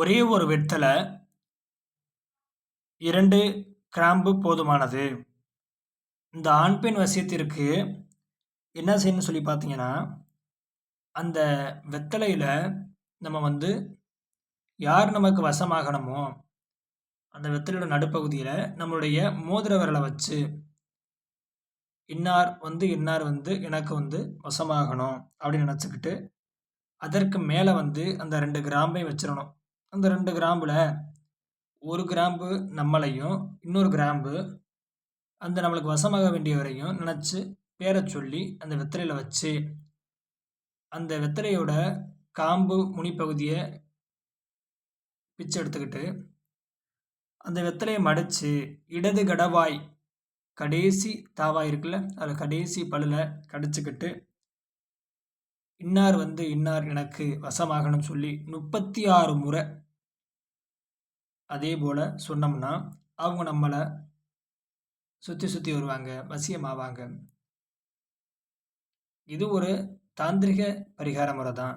ஒரே ஒரு வெத்தலை இரண்டு கிராம்பு போதுமானது. இந்த ஆண் பெண் வசியத்திற்கு என்ன செய்யணும்னு சொல்லி பார்த்தீங்கன்னா அந்த வெத்தலையில் நம்ம வந்து யார் நமக்கு வசமாகணுமோ அந்த வெத்தலையோட நடுப்பகுதியில் நம்மளுடைய மோதிர விரலை வச்சு இன்னார் வந்து இன்னார் வந்து எனக்கு வந்து வசமாகணும் அப்படின்னு நினச்சிக்கிட்டு அதற்கு மேலே வந்து அந்த ரெண்டு கிராம்பையும் வச்சிடணும். அந்த ரெண்டு கிராம்பில் ஒரு கிராம்பு நம்மளையும் இன்னொரு கிராம்பு அந்த நம்மளுக்கு வசமாக வேண்டியவரையும் நினச்சி பேரை சொல்லி அந்த வெத்தலையில் வச்சு அந்த வெத்தலையோட காம்பு முனிப்பகுதியை பிச்சை எடுத்துக்கிட்டு அந்த வெத்தலையை மடித்து இடது கடவாய் கடைசி தாவாய் இருக்குல்ல அதில் கடைசி பல்லில் கடிச்சுக்கிட்டு இன்னார் வந்து இன்னார் எனக்கு வசமாகணும்னு சொல்லி முப்பத்தி ஆறு முறை அதே போல் சொன்னோம்னா அவங்க நம்மளை சுற்றி சுற்றி வருவாங்க வசியமாவாங்க. இது ஒரு தாந்திரிக பரிகார முறை தான்